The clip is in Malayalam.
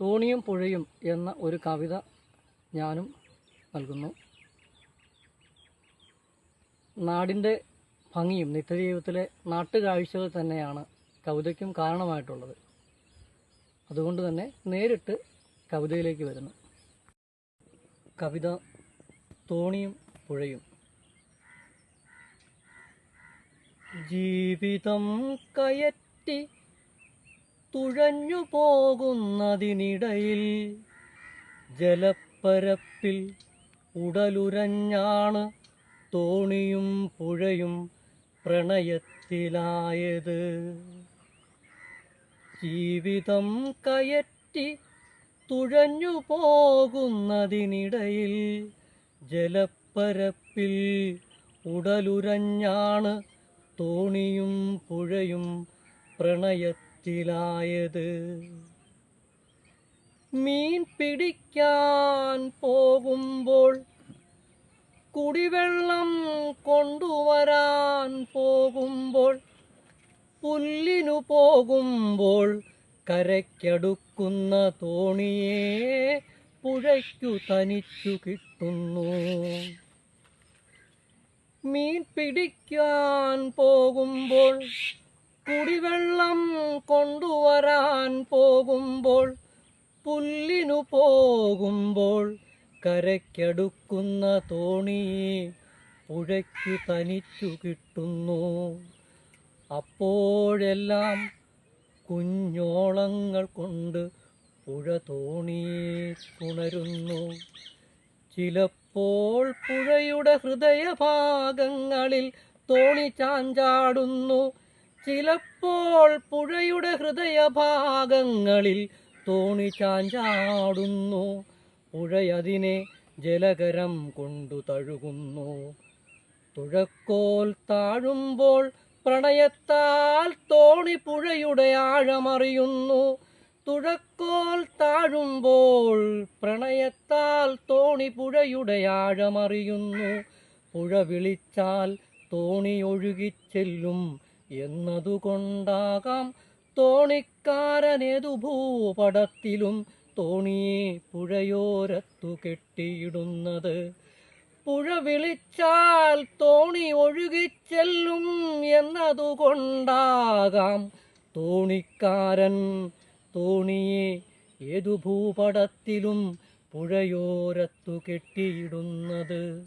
തോണിയും പുഴയും എന്ന ഒരു കവിത ഞാനും നൽകുന്നു. നാടിന്റെ ഭംഗിയും നിത്യജീവിതത്തിലെ നാട്ടുകാഴ്ചകൾ തന്നെയാണ് കവിതയ്ക്കും കാരണമായിട്ടുള്ളത്. അതുകൊണ്ട് തന്നെ നേരിട്ട് കവിതയിലേക്ക് വരുന്നു. കവിത തോണിയും പുഴയും. ജീവിതം കയറ്റി തുഴഞ്ഞു പോകുന്നതിനിടയിൽ ജലപ്പരപ്പിൽ ഉടലുരഞ്ഞാണ് തോണിയും പുഴയും പ്രണയത്തിലായത്. ജീവിതം കയറ്റി തുഴഞ്ഞു പോകുന്നതിനിടയിൽ ജലപ്പരപ്പിൽ ഉടലുരഞ്ഞാണ് തോണിയും പുഴയും പ്രണയത്തിലായത് മീൻ പിടിക്കാൻ പോകുമ്പോൾ കുടിവെള്ളം കൊണ്ടുവരാൻ പോകുമ്പോൾ പുല്ലിനു പോകുമ്പോൾ കരയ്ക്കടുക്കുന്ന തോണിയെ പുഴയ്ക്കു തനിച്ചു കിട്ടുന്നു. മീൻ പിടിക്കാൻ പോകുമ്പോൾ കുടിവെള്ളം കൊണ്ടുവരാൻ പോകുമ്പോൾ പുല്ലിനു പോകുമ്പോൾ കരയ്ക്കടുക്കുന്ന തോണി പുഴയ്ക്കു തനിച്ചു കിട്ടുന്നു. അപ്പോഴെല്ലാം കുഞ്ഞോളങ്ങൾ കൊണ്ട് പുഴ തോണി തുണരുന്നു ചിലപ്പോൾ പുഴയുടെ ഹൃദയഭാഗങ്ങളിൽ തോണി ചാഞ്ചാടുന്നു. ചിലപ്പോൾ പുഴയുടെ ഹൃദയഭാഗങ്ങളിൽ തോണി ചാഞ്ചാടുന്നു. പുഴയതിനെ ജലകരം കൊണ്ടു തഴുകുന്നു. തുഴക്കോൽ താഴുമ്പോൾ പ്രണയത്താൽ തോണി പുഴയുടെ ആഴമറിയുന്നു. തുഴക്കോൽ താഴുമ്പോൾ പ്രണയത്താൽ തോണി പുഴയുടെ ആഴമറിയുന്നു. പുഴ വിളിച്ചാൽ തോണി ഒഴുകിച്ചെല്ലും എന്നതുകൊണ്ടാകാം തോണിക്കാരനേതു ഭൂപടത്തിലും തോണിയെ പുഴയോരത്തു കെട്ടിയിടുന്നത്. പുഴ വിളിച്ചാൽ തോണി ഒഴുകിച്ചെല്ലും എന്നതുകൊണ്ടാകാം തോണിക്കാരൻ തോണിയെ ഏതു ഭൂപടത്തിലും പുഴയോരത്തു കെട്ടിയിടുന്നത്.